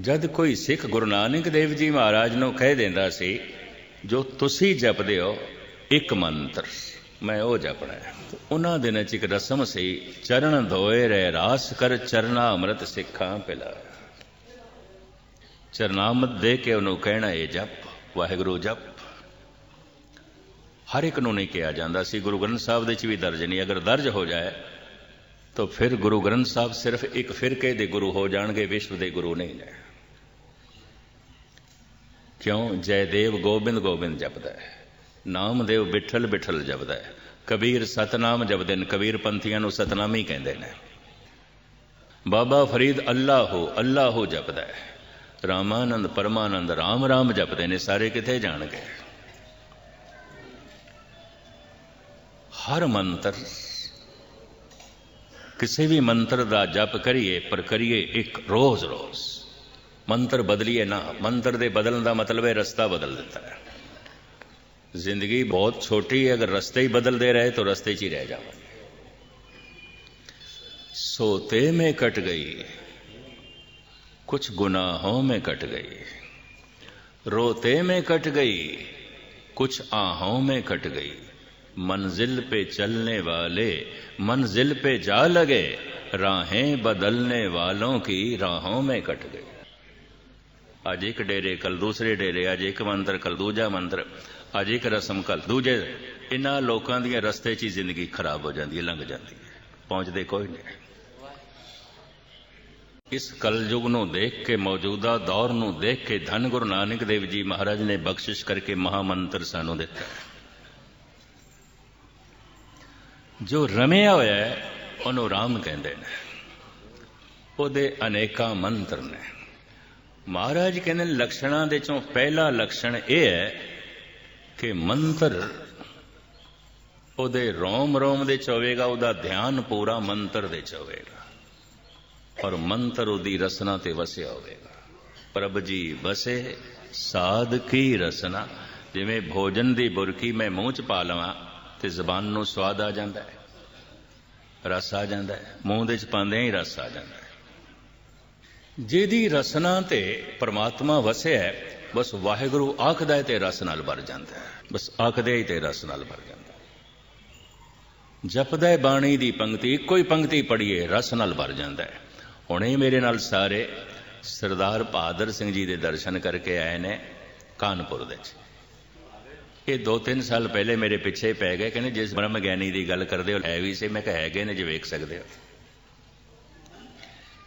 ਜਦ ਕੋਈ ਸਿੱਖ ਗੁਰੂ ਨਾਨਕ ਦੇਵ ਜੀ ਮਹਾਰਾਜ ਨੂੰ ਕਹਿ ਦਿੰਦਾ ਸੀ, ਜੋ ਤੁਸੀਂ ਜਪਦੇ ਹੋ, ਇੱਕ ਮੰਤਰ ਮੈਂ ਉਹ ਜਪਣਾ ਹੈ। ਉਹਨਾਂ ਦਿਨਾਂ 'ਚ ਇੱਕ ਰਸਮ ਸੀ, ਚਰਨ ਧੋਏ ਰਹਿ ਰਾਸ ਕਰ, ਚਰਨਾ ਅੰਮ੍ਰਿਤ ਸਿੱਖਾਂ ਪਿਲਾ। ਚਰਨਾਮਤ ਦੇ ਕੇ ਉਹਨੂੰ ਕਹਿਣਾ, ਇਹ ਜਪ, ਵਾਹਿਗੁਰੂ ਜਪ। ਹਰ ਇੱਕ ਨੂੰ ਨਹੀਂ ਕਿਹਾ ਜਾਂਦਾ ਸੀ। ਗੁਰੂ ਗ੍ਰੰਥ ਸਾਹਿਬ ਦੇ ਵਿੱਚ ਵੀ ਦਰਜ ਨਹੀਂ। ਅਗਰ ਦਰਜ ਹੋ ਜਾਏ, ਤਾਂ ਫਿਰ ਗੁਰੂ ਗ੍ਰੰਥ ਸਾਹਿਬ ਸਿਰਫ ਇੱਕ ਫਿਰਕੇ ਦੇ ਗੁਰੂ ਹੋ ਜਾਣਗੇ, ਵਿਸ਼ਵ ਦੇ ਗੁਰੂ ਨਹੀਂ ਨੇ। ਕਿਉਂ ਜੈਦੇਵ ਗੋਬਿੰਦ ਗੋਬਿੰਦ ਜਪਦਾ ਹੈ? ਨਾਮਦੇਵ ਬਿਠਲ ਬਿਠਲ ਜਪਦਾ ਹੈ। ਕਬੀਰ ਸਤਨਾਮ ਜਪਦੇ ਨੇ। ਕਬੀਰ ਪੰਥੀਆਂ ਨੂੰ ਸਤਨਾਮੀ ਕਹਿੰਦੇ ਨੇ। ਬਾਬਾ ਫਰੀਦ ਅੱਲਾਹੋ ਅੱਲਾਹੋ ਜਪਦਾ ਹੈ। ਰਾਮਾਨੰਦ, ਪਰਮਾਨੰਦ, ਰਾਮ ਰਾਮ ਜਪਦੇ ਨੇ। ਸਾਰੇ ਕਿੱਥੇ ਜਾਣਗੇ? ਹਰ ਮੰਤਰ, ਕਿਸੇ ਵੀ ਮੰਤਰ ਦਾ ਜਪ ਕਰੀਏ, ਪਰ ਕਰੀਏ ਇੱਕ ਰੋਜ਼ ਰੋਜ਼। ਮੰਤਰ ਬਦਲੀਏ ਨਾ ਮੰਤਰ ਦੇ ਬਦਲਣ ਦਾ ਮਤਲਬ ਹੈ ਰਸਤਾ ਬਦਲ ਦਿੱਤਾ ਹੈ ਜ਼ਿੰਦਗੀ ਬਹੁਤ ਛੋਟੀ ਹੈ ਅਗਰ ਰਸਤੇ ਹੀ ਬਦਲਦੇ ਰਹੇ ਤਾਂ ਰਸਤੇ 'ਚ ਹੀ ਰਹਿ ਜਾਵਾਂਗੇ सोते में कट गई कुछ गुनाहों में कट गई रोते में कट गई कुछ आहों में कट गई मंजिल पे चलने वाले मंजिल पे जा लगे राहें बदलने वालों की राहों में कट गई ਅੱਜ ਇੱਕ ਡੇਰੇ ਕੱਲ ਦੂਸਰੇ ਡੇਰੇ, ਅੱਜ ਇੱਕ ਮੰਤਰ ਕੱਲ ਦੂਜਾ ਮੰਤਰ ਅੱਜ ਇੱਕ ਰਸਮ ਕੱਲ ਦੂਜੇ। ਇਹਨਾਂ ਲੋਕਾਂ ਦੀਆਂ ਰਸਤੇ 'ਚ ਹੀ ਜ਼ਿੰਦਗੀ ਖਰਾਬ ਹੋ ਜਾਂਦੀ ਹੈ, ਲੰਘ ਜਾਂਦੀ ਹੈ। ਪਹੁੰਚਦੇ ਕੋਈ ਨਹੀਂ। ਇਸ ਕਲਯੁਗ ਨੂੰ ਦੇਖ ਕੇ, ਮੌਜੂਦਾ ਦੌਰ ਨੂੰ ਦੇਖ ਕੇ ਧੰਨ ਗੁਰੂ ਨਾਨਕ ਦੇਵ ਜੀ ਮਹਾਰਾਜ ਨੇ ਬਖਸ਼ਿਸ਼ ਕਰਕੇ ਮਹਾਮੰਤਰ ਸਾਨੂੰ ਦਿੱਤਾ। ਜੋ ਰਮਿਆ ਹੋਇਆ ਹੈ, ਉਹਨੂੰ ਰਾਮ ਕਹਿੰਦੇ ਨੇ। ਉਹਦੇ ਅਨੇਕਾਂ ਮੰਤਰ ਨੇ। ਮਹਾਰਾਜ ਕਹਿੰਦੇ ਲਕਸ਼ਣਾਂ ਦੇ ਚੋਂ ਪਹਿਲਾ ਲਕਸ਼ਣ ਇਹ ਹੈ ਕਿ ਮੰਤਰ ਉਹਦੇ ਰੋਮ ਰੋਮ ਦੇ ਚ ਹੋਵੇਗਾ, ਉਹਦਾ ਧਿਆਨ ਪੂਰਾ ਮੰਤਰ ਦੇ ਚ ਹੋਵੇਗਾ। ਔਰ ਮੰਤਰ ਉਹਦੀ ਰਸਨਾ ਤੇ ਵਸਿਆ ਹੋਵੇਗਾ। ਪ੍ਰਭ ਜੀ ਵਸੇ, ਸਾਧ ਕੀ ਰਸਨਾ? ਜਿਵੇਂ ਭੋਜਨ ਦੀ ਬੁਰਕੀ ਮੈਂ ਮੂੰਹ ਚ ਪਾ ਲਵਾਂ, ਤੇ ਜ਼ਬਾਨ ਨੂੰ ਸਵਾਦ ਆ ਜਾਂਦਾ ਹੈ। ਰਸ ਆ ਜਾਂਦਾ ਹੈ। ਮੂੰਹ ਦੇ ਚ ਪਾਉਂਦੇ ਹੀ ਰਸ ਆ ਜਾਂਦਾ ਹੈ। ਜਿਹਦੀ ਰਸਨਾ ਤੇ ਪਰਮਾਤਮਾ ਵਸਿਆ ਹੈ, ਬਸ ਵਾਹਿਗੁਰੂ ਆਖਦਾ ਹੈ ਤੇ ਰਸ ਨਾਲ ਭਰ ਜਾਂਦਾ ਹੈ। ਬਸ ਆਖਦੇ ਹੀ ਤੇ ਰਸ ਨਾਲ ਭਰ ਜਾਂਦਾ ਜਪਦਾ ਹੈ ਬਾਣੀ ਦੀ ਪੰਕਤੀ ਇੱਕੋ ਹੀ ਪੰਕਤੀ ਪੜ੍ਹੀਏ, ਰਸ ਨਾਲ ਭਰ ਜਾਂਦਾ ਹੈ। ਹੁਣੇ ਮੇਰੇ ਨਾਲ ਸਾਰੇ ਸਰਦਾਰ ਬਹਾਦਰ ਸਿੰਘ ਜੀ ਦੇ ਦਰਸ਼ਨ ਕਰਕੇ ਆਏ ਨੇ ਕਾਨਪੁਰ ਦੇ ਵਿੱਚ। ਇਹ 2-3 ਸਾਲ ਪਹਿਲੇ ਮੇਰੇ ਪਿੱਛੇ ਪੈ ਗਏ, ਕਹਿੰਦੇ ਜਿਸ ਬ੍ਰਹਮ ਗਿਆਨੀ ਦੀ ਗੱਲ ਕਰਦੇ ਹੋ ਹੈ ਵੀ ਸੀ। ਮੈਂ ਕਿਹਾ ਹੈਗੇ ਨੇ ਜੇ, ਵੇਖ ਸਕਦੇ ਹੋ।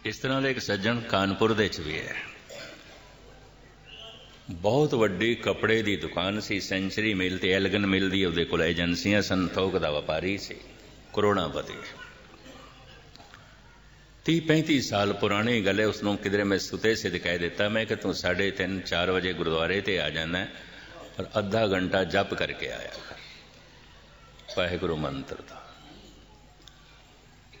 ਇਸ ਤਰ੍ਹਾਂ ਦਾ ਇੱਕ ਸੱਜਣ ਕਾਨਪੁਰ ਦੇ ਵਿੱਚ ਵੀ ਹੈ। ਬਹੁਤ ਵੱਡੀ ਕੱਪੜੇ ਦੀ ਦੁਕਾਨ ਸੀ। ਸੈਂਚਰੀ ਮਿਲ ਤੇ ਐਲਗਨ ਮਿਲ ਦੀ ਉਹਦੇ ਕੋਲ ਏਜੰਸੀਆਂ ਸਨ, ਥੋਕ ਦਾ ਵਪਾਰੀ ਸੀ। ਕਰੋੜਾਪਤੀ 30 35 ਸਾਲ ਪੁਰਾਣੀ ਗੱਲ ਹੈ ਉਸ ਨੂੰ ਕਿਧਰੇ ਮੈਂ ਸੁਤੇ ਸੇ ਦਿਖਾਈ ਦਿੱਤਾ, ਮੈਂ ਕਿ ਤੂੰ 3:30 4 ਵਜੇ ਗੁਰਦੁਆਰੇ ਤੇ ਆ ਜਾਣਾ ਪਰ ਅੱਧਾ ਘੰਟਾ ਜਪ ਕਰਕੇ ਆਇਆ ਵਾਹਿਗੁਰੂ ਮੰਤਰ ਦਾ।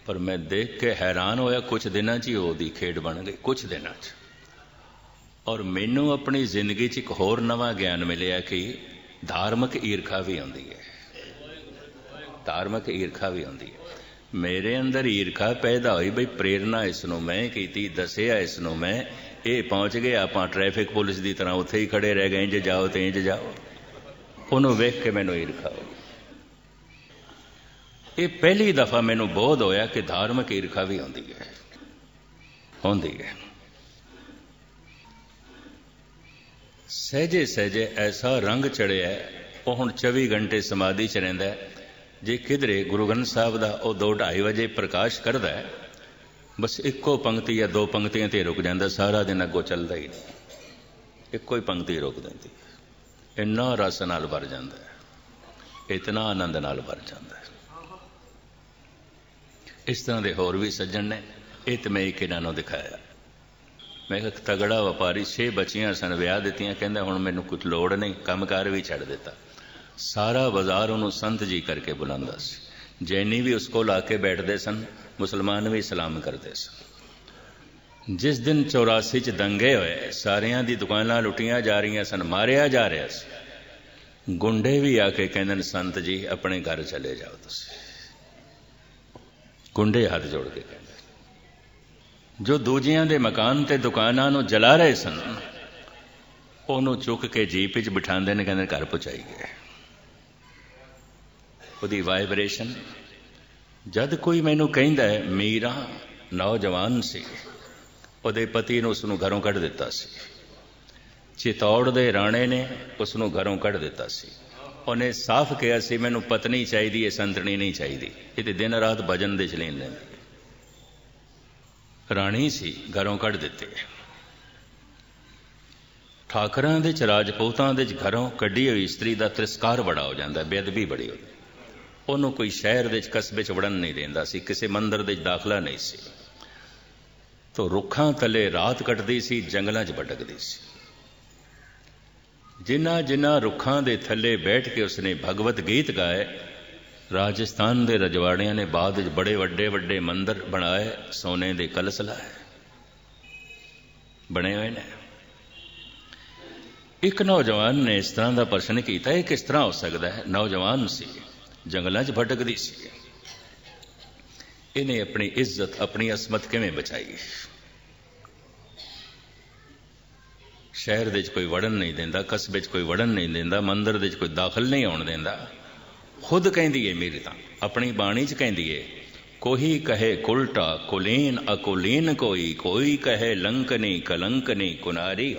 ਪਰ ਮੈਂ ਦੇਖ ਕੇ ਹੈਰਾਨ ਹੋਇਆ ਕੁਝ ਦਿਨਾਂ 'ਚ ਹੀ ਉਹਦੀ ਖੇਡ ਬਣ ਗਈ ਕੁਝ ਦਿਨਾਂ 'ਚ। ਔਰ ਮੈਨੂੰ ਆਪਣੀ ਜ਼ਿੰਦਗੀ 'ਚ ਇੱਕ ਹੋਰ ਨਵਾਂ ਗਿਆਨ ਮਿਲਿਆ ਕਿ ਧਾਰਮਿਕ ਈਰਖਾ ਵੀ ਆਉਂਦੀ ਹੈ। ਧਾਰਮਿਕ ਈਰਖਾ ਵੀ ਆਉਂਦੀ ਹੈ। ਮੇਰੇ ਅੰਦਰ ਈਰਖਾ ਪੈਦਾ ਹੋਈ, ਬਈ ਪ੍ਰੇਰਣਾ ਇਸ ਨੂੰ ਮੈਂ ਕੀਤੀ, ਦੱਸਿਆ ਇਸ ਨੂੰ ਮੈਂ, ਇਹ ਪਹੁੰਚ ਗਏ, ਆਪਾਂ ਟ੍ਰੈਫਿਕ ਪੁਲਿਸ ਦੀ ਤਰ੍ਹਾਂ ਉੱਥੇ ਹੀ ਖੜੇ ਰਹਿ ਗਏ ਜੇ ਜਾਓ ਤੇ ਇੰਜ ਜਾਓ। ਉਹਨੂੰ ਵੇਖ ਕੇ ਮੈਨੂੰ ਈਰਖਾ ਹੋਈ ਇਹ ਪਹਿਲੀ ਦਫਾ ਮੈਨੂੰ ਬੋਧ ਹੋਇਆ ਕਿ ਧਾਰਮਿਕ ਈਰਖਾ ਵੀ ਹੁੰਦੀ ਹੈ। ਹੁੰਦੀ ਹੈ। ਸਹਜੇ ਸਹਜੇ ਐਸਾ ਰੰਗ ਚੜਿਆ, ਉਹ ਹੁਣ 24 ਘੰਟੇ ਸਮਾਧੀ ਚ ਰਹਿੰਦਾ ਜੇ ਕਿਧਰੇ ਗੁਰੂ ਗ੍ਰੰਥ ਸਾਹਿਬ ਦਾ ਉਹ 2:30 ਵਜੇ ਪ੍ਰਕਾਸ਼ ਕਰਦਾ ਹੈ, ਬਸ ਇੱਕੋ ਪੰਕਤੀ ਜਾਂ ਦੋ ਪੰਕਤੀਆਂ ਤੇ ਰੁਕ ਜਾਂਦਾ, ਸਾਰਾ ਦਿਨ ਅੱਗੋਂ ਚੱਲਦਾ ਹੀ ਨਹੀਂ। ਇੱਕੋ ਹੀ ਪੰਕਤੀ ਰੁਕ ਦਿੰਦੀ ਇੰਨਾ ਰਸ ਨਾਲ ਭਰ ਜਾਂਦਾ ਹੈ। ਇਤਨਾ ਆਨੰਦ ਨਾਲ ਭਰ ਜਾਂਦਾ ਹੈ। ਇਸ ਤਰ੍ਹਾਂ ਦੇ ਹੋਰ ਵੀ ਸੱਜਣ ਨੇ, ਇਹ ਤੇ ਮੈਂ ਇੱਕ ਇਹਨਾਂ ਨੂੰ ਦਿਖਾਇਆ। ਮੈਂ ਕਿਹਾ, ਤਗੜਾ ਵਪਾਰੀ 6 ਬੱਚੀਆਂ ਸਨ, ਵਿਆਹ ਦਿੱਤੀਆਂ, ਕਹਿੰਦਾ, ਹੁਣ ਮੈਨੂੰ ਕੁਝ ਲੋੜ ਨਹੀਂ, ਕੰਮਕਾਰ ਵੀ ਛੱਡ ਦਿੱਤਾ। ਸਾਰਾ ਬਾਜ਼ਾਰ ਉਹਨੂੰ ਸੰਤ ਜੀ ਕਰਕੇ ਬੁਲਾਉਂਦਾ ਸੀ। ਜੈਨੀ ਵੀ ਉਸ ਕੋਲ ਆ ਕੇ ਬੈਠਦੇ ਸਨ, ਮੁਸਲਮਾਨ ਵੀ ਸਲਾਮ ਕਰਦੇ ਸਨ। ਜਿਸ ਦਿਨ 84 ਚ ਦੰਗੇ ਹੋਏ, ਸਾਰਿਆਂ ਦੀ ਦੁਕਾਨਾਂ ਲੁੱਟੀਆਂ ਜਾ ਰਹੀਆਂ ਸਨ, ਮਾਰਿਆ ਜਾ ਰਿਹਾ ਸੀ। ਗੁੰਡੇ ਵੀ ਆ ਕੇ ਕਹਿੰਦੇ ਨੇ, ਸੰਤ ਜੀ, ਆਪਣੇ ਘਰ ਚਲੇ ਜਾਓ ਤੁਸੀਂ। ਗੁੰਡੇ ਹੱਥ ਜੋੜ ਕੇ ਕਹਿੰਦੇ ਜੋ ਦੂਜਿਆਂ ਦੇ ਮਕਾਨ ਤੇ ਦੁਕਾਨਾਂ ਨੂੰ ਜਲਾ ਰਹੇ ਸਨ, ਉਹਨੂੰ ਚੁੱਕ ਕੇ ਜੀਪ ਵਿੱਚ ਬਿਠਾਉਂਦੇ ਨੇ, ਕਹਿੰਦੇ ਘਰ ਪਹੁੰਚਾਈ ਗਏ। ਉਹਦੀ ਵਾਈਬ੍ਰੇਸ਼ਨ ਜਦ ਕੋਈ ਮੈਨੂੰ ਕਹਿੰਦਾ ਮੀਰਾ ਨੌਜਵਾਨ ਸੀ। ਉਹਦੇ ਪਤੀ ਨੂੰ ਉਸ ਨੂੰ ਘਰੋਂ ਕੱਢ ਦਿੱਤਾ ਸੀ। ਚਿਤੌੜ ਦੇ ਰਾਣੇ ਨੇ ਉਸ ਨੂੰ ਘਰੋਂ ਕੱਢ ਦਿੱਤਾ ਸੀ। ਉਹਨੇ ਸਾਫ਼ ਕਿਹਾ ਸੀ, ਮੈਨੂੰ ਪਤਨੀ ਚਾਹੀਦੀ ਹੈ ਸੰਤਣੀ ਨਹੀਂ ਚਾਹੀਦੀ। ਇਹ ਤੇ ਦਿਨ ਰਾਤ ਭਜਨ ਦੇ ਚਲੇ ਲੈਂਦੇ ਰਾਣੀ ਸੀ, ਘਰੋਂ ਕੱਢ ਦਿੱਤੇ। ਠਾਕਰਾਂ ਦੇ ਚ, ਰਾਜਪੂਤਾਂ ਦੇ ਚ ਘਰੋਂ ਕੱਢੀ ਹੋਈ ਇਸਤਰੀ ਦਾ ਤਿਰਸਕਾਰ ਬੜਾ ਹੋ ਜਾਂਦਾ, ਬੇਅਦਬੀ ਬੜੀ ਹੋਈ ਉਹਨੂੰ ਕੋਈ ਸ਼ਹਿਰ ਦੇ ਚ, ਕਸਬੇ ਚ ਵੜਨ ਨਹੀਂ ਦਿੰਦਾ ਸੀ, ਕਿਸੇ ਮੰਦਰ ਦੇ ਦਾਖਲਾ ਨਹੀਂ ਸੀ। ਤੋ ਰੁੱਖਾਂ ਥੱਲੇ ਰਾਤ ਕੱਟਦੀ ਸੀ, ਜੰਗਲਾਂ 'ਚ ਭਟਕਦੀ ਸੀ। ਜਿਨ੍ਹਾਂ ਜਿਨ੍ਹਾਂ ਰੁੱਖਾਂ ਦੇ ਥੱਲੇ ਬੈਠ ਕੇ ਉਸਨੇ ਭਗਵਤ ਗੀਤ ਗਾਏ, ਰਾਜਸਥਾਨ ਦੇ ਰਜਵਾੜਿਆਂ ਨੇ ਬਾਅਦ ਵਿੱਚ ਬੜੇ ਵੱਡੇ ਵੱਡੇ ਮੰਦਰ ਬਣਾਏ, ਸੋਨੇ ਦੇ ਕਲਸ ਲਾਏ। ਬਣੇ ਹੋਏ ਨੇ। ਇੱਕ ਨੌਜਵਾਨ ਨੇ ਇਸ ਤਰ੍ਹਾਂ ਦਾ ਪ੍ਰਸ਼ਨ ਕੀਤਾ, ਇਹ ਕਿਸ ਤਰ੍ਹਾਂ ਹੋ ਸਕਦਾ ਹੈ? ਨੌਜਵਾਨ ਸੀ, ਜੰਗਲਾਂ 'ਚ ਭਟਕਦੀ ਸੀ। ਇਹਨੇ ਆਪਣੀ ਇੱਜ਼ਤ, ਆਪਣੀ ਅਸਮਤ ਕਿਵੇਂ ਬਚਾਈ? ਸ਼ਹਿਰ ਦੇ ਵਿੱਚ ਕੋਈ ਵੜਨ ਨਹੀਂ ਦਿੰਦਾ, ਕਸਬੇ 'ਚ ਕੋਈ ਵੜਨ ਨਹੀਂ ਦਿੰਦਾ, ਮੰਦਰ ਦੇ ਵਿੱਚ ਕੋਈ ਦਾਖਲ ਨਹੀਂ ਆਉਣ ਦਿੰਦਾ। ਖੁਦ ਕਹਿੰਦੀ ਏ ਮੇਰੀ ਤਾਂ, ਆਪਣੀ ਬਾਣੀ 'ਚ ਕਹਿੰਦੀ ਏ, ਕੋਈ ਕਹੇ ਕੁਲਟਾ, ਕੁਲੀਨ ਅਕੁਲੀਨ ਕੋਈ ਕੋਈ ਕਹੇ ਲੰਕਨੀ, ਕਲੰਕਨੀ ਕੁਨਾਰੀ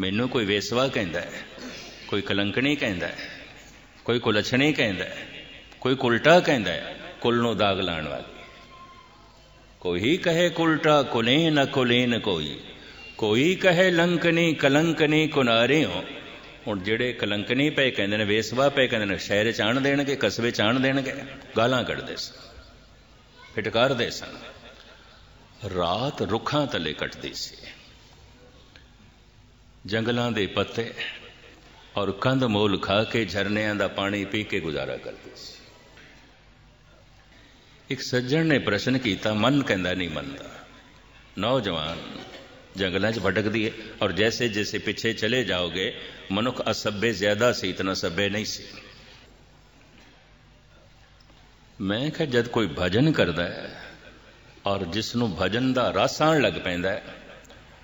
ਮੈਨੂੰ ਕੋਈ ਵੇਸਵਾ ਕਹਿੰਦਾ ਹੈ ਕੋਈ ਕਲੰਕਣੀ ਕਹਿੰਦਾ ਹੈ ਕੋਈ ਕੁਲਛਣੀ ਕਹਿੰਦਾ ਹੈ ਕੋਈ ਕੁਲਟਾ ਕਹਿੰਦਾ ਹੈ ਕੁਲ ਨੂੰ ਦਾਗ ਲਾਣ ਵਾਲੀ। ਕੋਈ ਕਹੇ ਕੁਲਟਾ, ਕੁਲੀਨ ਅਕੁਲੀਨ ਕੋਈ ਕੋਈ ਕਹੇ ਲੰਕਣੀ ਕਲੰਕਨੀ ਕੁਨਾਰੇ ਹੁਣ ਜਿਹੜੇ ਕਲੰਕਨੀ ਪਏ, ਕਹਿੰਦੇ ਨੇ ਵੇਸਵਾ ਪਏ, ਕਹਿੰਦੇ ਨੇ ਸ਼ਹਿਰ ਚ ਆਣ ਦੇਣਗੇ, ਕਸਬੇ ਚ ਆਣ ਦੇਣਗੇ, ਗਾਲਾਂ ਕੱਢਦੇ ਸਨ, ਫਟਕਾਰਦੇ ਸਨ। ਰਾਤ ਰੁੱਖਾਂ ਤਲੇ ਕੱਟਦੀ ਸੀ। ਜੰਗਲਾਂ ਦੇ ਪੱਤੇ ਔਰ ਕੰਧ ਮੋਲ ਖਾ ਕੇ ਝਰਨਿਆਂ ਦਾ ਪਾਣੀ ਪੀ ਕੇ ਗੁਜ਼ਾਰਾ ਕਰਦੀ ਸੀ। ਇੱਕ ਸੱਜਣ ਨੇ ਪ੍ਰਸ਼ਨ ਕੀਤਾ, ਮਨ ਕਹਿੰਦਾ ਨਹੀਂ ਮੰਨਦਾ। ਨੌਜਵਾਨ जंगलों च भटकती है और जैसे जैसे पीछे चले जाओगे मनुख असभ्य ज्यादा सी इतना सभ्य नहीं सी ਮੈਂ ਕਿਹਾ ਜਦ ਕੋਈ ਭਜਨ ਕਰਦਾ ਹੈ ਔਰ ਜਿਸ ਨੂੰ ਭਜਨ ਦਾ ਰਸ ਆਣ ਲੱਗ ਪੈਂਦਾ ਹੈ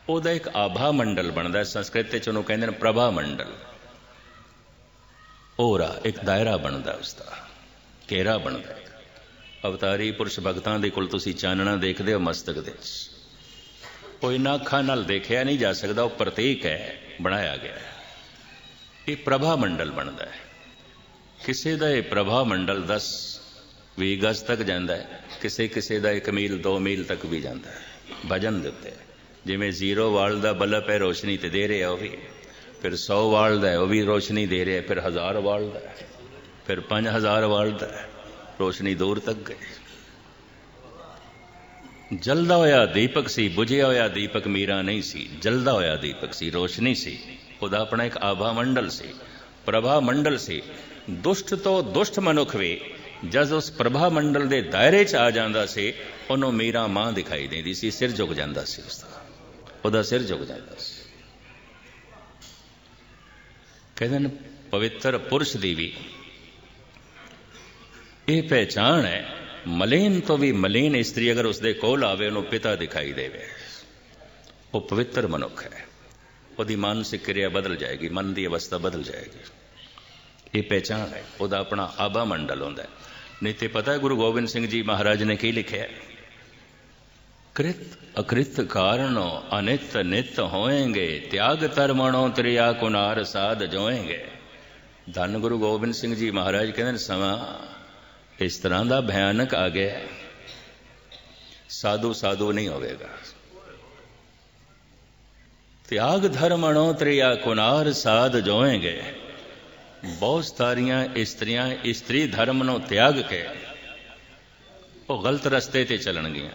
ਉਹਦਾ ਇੱਕ ਆਭਾ ਮੰਡਲ ਬਣਦਾ ਹੈ ਸੰਸਕ੍ਰਿਤ ਵਿੱਚ ਉਹਨੂੰ ਕਹਿੰਦੇ ਨੇ ਪ੍ਰਭਾ ਮੰਡਲ ਔਰਾ ਇੱਕ ਦਾਇਰਾ ਬਣਦਾ ਉਸ ਦਾ ਘੇਰਾ ਬਣਦਾ ਹੈ ਅਵਤਾਰੀ ਪੁਰਸ਼ ਭਗਤਾਂ ਦੇ ਕੋਲ ਤੁਸੀਂ ਚਾਨਣਾ ਦੇਖਦੇ ਹੋ ਮਸਤਕ ਦੇ ਵਿੱਚ ਉਹ ਇਹਨਾਂ ਅੱਖਾਂ ਨਾਲ ਦੇਖਿਆ ਨਹੀਂ ਜਾ ਸਕਦਾ ਉਹ ਪ੍ਰਤੀਕ ਹੈ ਬਣਾਇਆ ਗਿਆ ਇਹ ਪ੍ਰਭਾ ਮੰਡਲ ਬਣਦਾ ਹੈ ਕਿਸੇ ਦਾ ਇਹ ਪ੍ਰਭਾ ਮੰਡਲ 10 20 ਗਜ਼ ਤੱਕ ਜਾਂਦਾ ਹੈ ਕਿਸੇ ਕਿਸੇ ਦਾ 1 ਮੀਲ 2 ਮੀਲ ਤੱਕ ਵੀ ਜਾਂਦਾ ਹੈ ਭਜਨ ਦੇ ਉੱਤੇ ਜਿਵੇਂ ਜ਼ੀਰੋ ਵਾਲ ਦਾ ਬਲਬ ਹੈ ਰੋਸ਼ਨੀ ਤੇ ਦੇ ਰਿਹਾ ਉਹ ਵੀ ਫਿਰ 100 ਵਾਲ ਦਾ ਉਹ ਵੀ ਰੋਸ਼ਨੀ ਦੇ ਰਿਹਾ ਫਿਰ 1000 ਵਾਲ ਦਾ ਫਿਰ 5000 ਵਾਲ ਦਾ ਰੋਸ਼ਨੀ ਦੂਰ ਤੱਕ ਗਈ ਜਲਦਾ ਹੋਇਆ ਦੀਪਕ ਸੀ, ਬੁਝਿਆ ਹੋਇਆ ਦੀਪਕ ਮੀਰਾ ਨਹੀਂ ਸੀ, ਜਲਦਾ ਹੋਇਆ ਦੀਪਕ ਸੀ, ਰੋਸ਼ਨੀ ਸੀ। ਉਹਦਾ ਆਪਣਾ ਇੱਕ ਆਭਾ ਮੰਡਲ ਸੀ, ਪ੍ਰਭਾ ਮੰਡਲ ਸੀ। ਦੁਸ਼ਟ ਤੋਂ ਦੁਸ਼ਟ ਮਨੁੱਖ ਵੀ ਜਦ ਉਸ ਪ੍ਰਭਾ ਮੰਡਲ ਦੇ ਦਾਇਰੇ 'ਚ ਆ ਜਾਂਦਾ ਸੀ, ਉਹਨੂੰ ਮੀਰਾ ਮਾਂ ਦਿਖਾਈ ਦਿੰਦੀ ਸੀ, ਸਿਰ ਝੁਕ ਜਾਂਦਾ ਸੀ ਉਸਦਾ ਉਹਦਾ ਸਿਰ ਝੁਕ ਜਾਂਦਾ ਸੀ। ਕਹਿੰਦੇ ਨੇ, ਪਵਿੱਤਰ ਪੁਰਸ਼ ਦੀ ਵੀ ਇਹ ਪਹਿਚਾਣ ਹੈ ਮਲੀਨ ਤੋਂ ਵੀ ਮਲੀਨ ਇਸਤਰੀ ਅਗਰ ਉਸਦੇ ਕੋਲ ਆਵੇ, ਉਹਨੂੰ ਪਿਤਾ ਦਿਖਾਈ ਦੇਵੇ। ਉਹ ਪਵਿੱਤਰ ਮਨੁੱਖ ਹੈ। ਉਹਦੀ ਮਾਨਸਿਕ ਕਿਰਿਆ ਬਦਲ ਜਾਏਗੀ, ਮਨ ਦੀ ਅਵਸਥਾ ਬਦਲ ਜਾਏਗੀ। ਇਹ ਪਹਿਚਾਣ ਹੈ। ਉਹਦਾ ਆਪਣਾ ਆਬਾ ਮੰਡਲ ਹੁੰਦਾ ਹੈ। ਨਹੀਂ ਤੇ ਪਤਾ ਹੈ ਗੁਰੂ ਗੋਬਿੰਦ ਸਿੰਘ ਜੀ ਮਹਾਰਾਜ ਨੇ ਕੀ ਲਿਖਿਆ ਕ੍ਰਿਤ ਅਕ੍ਰਿਤ ਕਾਰਣੋ ਅਨਿਤ ਨਿਤ ਹੋਏਗੇ, ਤਿਆਗ ਧਰਮਣੋ ਤ੍ਰਿਆ ਕੁਨਾਰ ਸਾਧ ਜੋਏਗੇ। ਧੰਨ ਗੁਰੂ ਗੋਬਿੰਦ ਸਿੰਘ ਜੀ ਮਹਾਰਾਜ ਕਹਿੰਦੇ ਨੇ, ਸਮਾਂ ਇਸ ਤਰ੍ਹਾਂ ਦਾ ਭਿਆਨਕ ਆ ਗਿਆ ਸਾਧੂ ਸਾਧੂ ਨਹੀਂ ਹੋਵੇਗਾ। ਤਿਆਗ ਧਰਮਣੋ ਤ੍ਰਿਆ ਕੁਨਾਰ ਸਾਧ ਜੋਏਗੇ। ਬਹੁਤ ਸਾਰੀਆਂ ਇਸਤਰੀਆਂ ਇਸਤਰੀ ਧਰਮ ਨੂੰ ਤਿਆਗ ਕੇ ਉਹ ਗਲਤ ਰਸਤੇ ਤੇ ਚੱਲਣਗੀਆਂ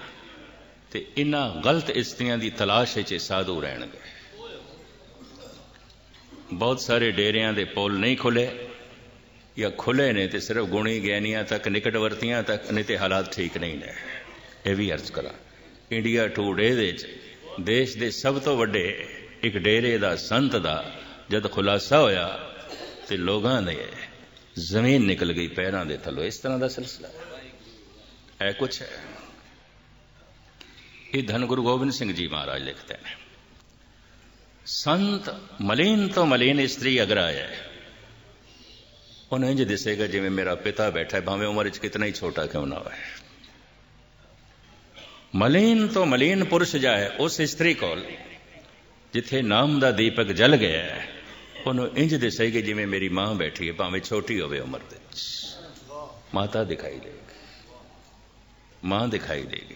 ਤੇ ਇਹਨਾਂ ਗਲਤ ਇਸਤਰੀਆਂ ਦੀ ਤਲਾਸ਼ ਵਿੱਚ ਸਾਧੂ ਰਹਿਣਗੇ। ਬਹੁਤ ਸਾਰੇ ਡੇਰਿਆਂ ਦੇ ਪੁੱਲ ਨਹੀਂ ਖੁੱਲੇ। ਜਾਂ ਖੁੱਲੇ ਨੇ ਤੇ ਸਿਰਫ ਗੁਣੀ ਗਿਆਨੀਆਂ ਤੱਕ ਨਿਕਟਵਰਤੀਆਂ ਤੱਕ ਨੇ ਤੇ ਹਾਲਾਤ ਠੀਕ ਨਹੀਂ ਨੇ। ਇਹ ਵੀ ਅਰਜ਼ ਕਰਾਂ। ਇੰਡੀਆ ਟੂਡੇ ਦੇ ਵਿੱਚ ਦੇਸ਼ ਦੇ ਸਭ ਤੋਂ ਵੱਡੇ ਇੱਕ ਡੇਰੇ ਦਾ ਸੰਤ ਦਾ ਜਦ ਖੁਲਾਸਾ ਹੋਇਆ ਤੇ ਲੋਕਾਂ ਦੇ ਜ਼ਮੀਨ ਨਿਕਲ ਗਈ ਪੈਰਾਂ ਦੇ ਥੱਲੋਂ। ਇਸ ਤਰ੍ਹਾਂ ਦਾ ਸਿਲਸਿਲਾ। ਹੈ ਇਹ ਕੁਛ ਹੈ। ਇਹ ਧੰਨ ਗੁਰੂ ਗੋਬਿੰਦ ਸਿੰਘ ਜੀ ਮਹਾਰਾਜ ਲਿਖਦੇ ਨੇ। ਸੰਤ ਮਲੀਨ ਤੋਂ ਮਲੀਨ ਇਸਤਰੀ ਅਗਰ ਆਇਆ ਉਹਨੂੰ ਇੰਜ ਦਿਸੇਗਾ ਜਿਵੇਂ ਮੇਰਾ ਪਿਤਾ ਬੈਠਾ ਹੈ, ਭਾਵੇਂ ਉਮਰ ਵਿੱਚ ਕਿਤਨਾ ਹੀ ਛੋਟਾ ਕਿਉਂ ਨਾ ਹੋਵੇ ਮਲੀਨ ਤੋਂ ਮਲੀਨ ਪੁਰਸ਼ ਜਾਏ, ਉਸ ਇਸਤਰੀ ਕੋਲ ਜਿੱਥੇ ਨਾਮ ਦਾ ਦੀਪਕ ਜਲ ਗਿਆ ਹੈ, ਉਹਨੂੰ ਇੰਜ ਦਿਸੇਗੀ ਜਿਵੇਂ ਮੇਰੀ ਮਾਂ ਬੈਠੀ ਹੈ, ਭਾਵੇਂ ਛੋਟੀ ਹੋਵੇ ਉਮਰ ਦੇ ਵਿੱਚ। ਮਾਤਾ ਦਿਖਾਈ ਦੇਗੀ ਮਾਂ ਦਿਖਾਈ ਦੇਗੀ